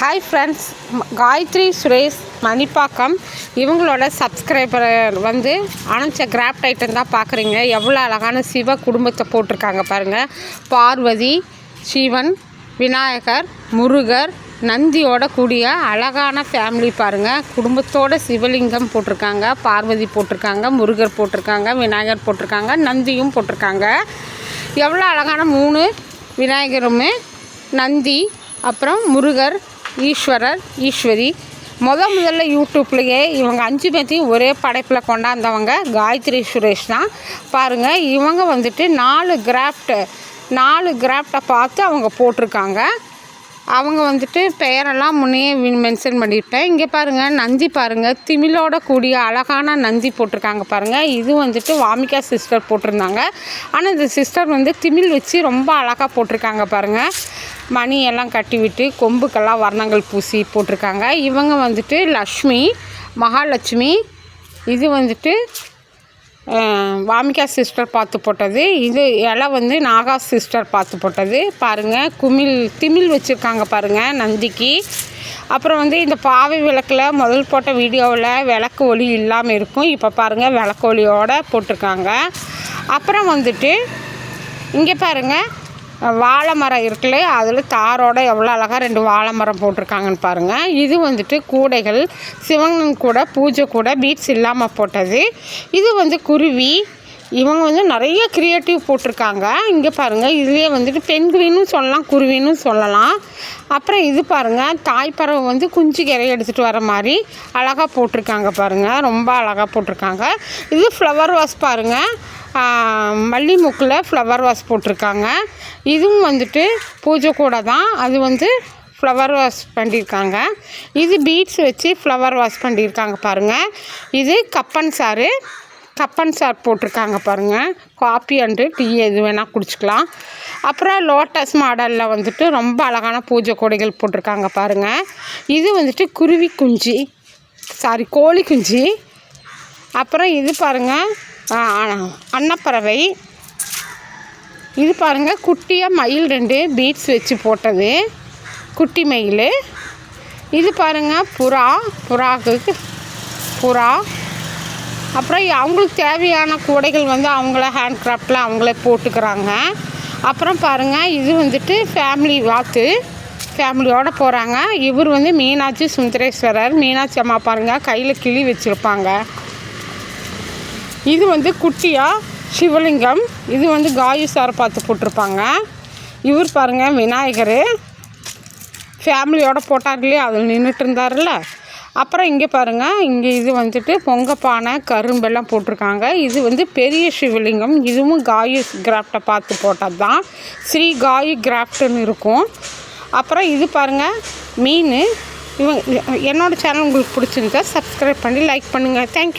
Hi friends Gayathri Suresh Manipakkam இவங்களோட subscriber வந்து அனுப்பிச்ச கிராஃப்ட் ஐட்டம் தான் பார்க்குறீங்க. எவ்வளோ அழகான சிவ குடும்பத்தை போட்டிருக்காங்க பாருங்கள் பார்வதி சிவன் விநாயகர் முருகர் நந்தியோட கூடிய அழகான ஃபேமிலி பாருங்கள் குடும்பத்தோட சிவலிங்கம் போட்டிருக்காங்க. பார்வதி போட்டிருக்காங்க முருகர் போட்டிருக்காங்க விநாயகர் போட்டிருக்காங்க நந்தியும் போட்டிருக்காங்க. எவ்வளோ அழகான மூணு விநாயகருமே நந்தி அப்புறம் முருகர் ஈஸ்வரர் ஈஸ்வரி. முத முதல்ல யூடியூப்லேயே இவங்க அஞ்சு பேர்த்தையும் ஒரே படைப்பில் கொண்டாந்தவங்க காயத்ரி சுரேஷ் தான். பாருங்கள் இவங்க வந்துட்டு நாலு கிராஃப்ட்டு நாலு கிராஃப்டை பார்த்து அவங்க போட்டிருக்காங்க. அவங்க வந்துட்டு பெயரெல்லாம் முன்னையே மென்ஷன் பண்ணியிருப்பேன் இங்கே பாருங்கள் நந்தி பாருங்கள் திமிழோட கூடிய அழகான நந்தி போட்டிருக்காங்க பாருங்கள் இது வந்துட்டு வாமிகா சிஸ்டர் போட்டிருந்தாங்க. ஆனால் இந்த சிஸ்டர் வந்து திமிழ் வச்சு ரொம்ப அழகாக போட்டிருக்காங்க பாருங்கள் மணியெல்லாம் கட்டிவிட்டு கொம்புக்கெல்லாம் வர்ணங்கள் பூசி போட்டிருக்காங்க. இவங்க வந்துட்டு லக்ஷ்மி மகாலட்சுமி இது வந்துட்டு வாமிகா சிஸ்டர் பார்த்து போட்டது. இது இலை வந்து நாகா சிஸ்டர் பார்த்து போட்டது. பாருங்கள் குமிழ் திமிழ் வச்சுருக்காங்க பாருங்கள் நந்திக்கு. அப்புறம் வந்து இந்த பாவை விளக்கில் முதல் போட்ட வீடியோவில் விளக்கு ஒளி இல்லாமல் இருக்கும். இப்போ பாருங்கள் விளக்கு ஒளியோடு போட்டிருக்காங்க. அப்புறம் வந்துட்டு இங்கே பாருங்கள் வாழை மரம் இருக்குல்ல அதில் தாரோட எவ்வளோ அழகாக ரெண்டு வாழை மரம் போட்டிருக்காங்கன்னு பாருங்கள் இது வந்துட்டு கூடைகள் சிவன் கூட பூஜை கூட பீட்ஸ் இல்லாமல் போட்டது. இது வந்து குருவி. இவங்க வந்து நிறைய க்ரியேட்டிவ் போட்டிருக்காங்க. இங்கே பாருங்கள் இதுலேயே வந்துட்டு பெண்குவின்னு சொல்லலாம் குருவின்னு சொல்லலாம். அப்புறம் இது பாருங்கள் தாய்ப்பறவை வந்து குஞ்சு கிரையை எடுத்துகிட்டு வர மாதிரி அழகாக போட்டிருக்காங்க பாருங்கள் ரொம்ப அழகாக போட்டிருக்காங்க. இது ஃப்ளவர் வாஸ் பாருங்கள் மல்லி மூக்கில் ஃப்ளவர் வாஸ் போட்டிருக்காங்க. இதுவும் வந்துட்டு பூஜை கூட தான். அது வந்து ஃப்ளவர் வாஷ் பண்ணியிருக்காங்க. இது பீட்ஸ் வச்சு ஃப்ளவர் வாஷ் பண்ணியிருக்காங்க பாருங்கள் இது கப்பன் சாறு. கப்பன் சார் போட்டிருக்காங்க பாருங்கள் காப்பி அண்டு டீ எது வேணால் குடிச்சிக்கலாம். அப்புறம் லோட்டஸ் மாடலில் வந்துட்டு ரொம்ப அழகான பூஜை கொடைகள் போட்டிருக்காங்க பாருங்கள் இது வந்துட்டு குருவி குஞ்சு. சாரி கோழி குஞ்சு. அப்புறம் இது பாருங்கள் அன்னப்பறவை. இது பாருங்கள் குட்டியாக மயில் ரெண்டு பீட்ஸ் வச்சு போட்டது. குட்டி மயில். இது பாருங்கள் புறா புறாக்கு புறா. அப்புறம் அவங்களுக்கு தேவையான கூடைகள் வந்து அவங்கள ஹேண்ட் கிராஃப்டில் அவங்களே போட்டுக்கிறாங்க. அப்புறம் பாருங்கள் இது வந்துட்டு ஃபேமிலி வாத்து. ஃபேமிலியோடு போகிறாங்க இவர் வந்து மீனாட்சி சுந்தரேஸ்வரர். மீனாட்சி அம்மா பாருங்கள் கையில் கிளி வச்சுருப்பாங்க. இது வந்து குட்டியாக சிவலிங்கம். இது வந்து காயு சாரை பார்த்து போட்டிருப்பாங்க. இவர் பாருங்கள் விநாயகர். ஃபேமிலியோட போட்டார் இல்லையா? அதில் நின்றுட்டு இருந்தார்ல அப்புறம் இங்கே பாருங்கள் இங்கே இது வந்துட்டு பொங்கப்பானை கரும்பெல்லாம் போட்டிருக்காங்க. இது வந்து பெரிய சிவலிங்கம். இதுவும் காயு கிராஃப்டை பார்த்து போட்டது தான் ஸ்ரீ காயு கிராஃப்ட்னு இருக்கும். அப்புறம் இது பாருங்கள் மீன். இவங்க என்னோடய சேனல் உங்களுக்கு பிடிச்சிருந்தா சப்ஸ்கிரைப் பண்ணி லைக் பண்ணுங்கள் தேங்க்யூ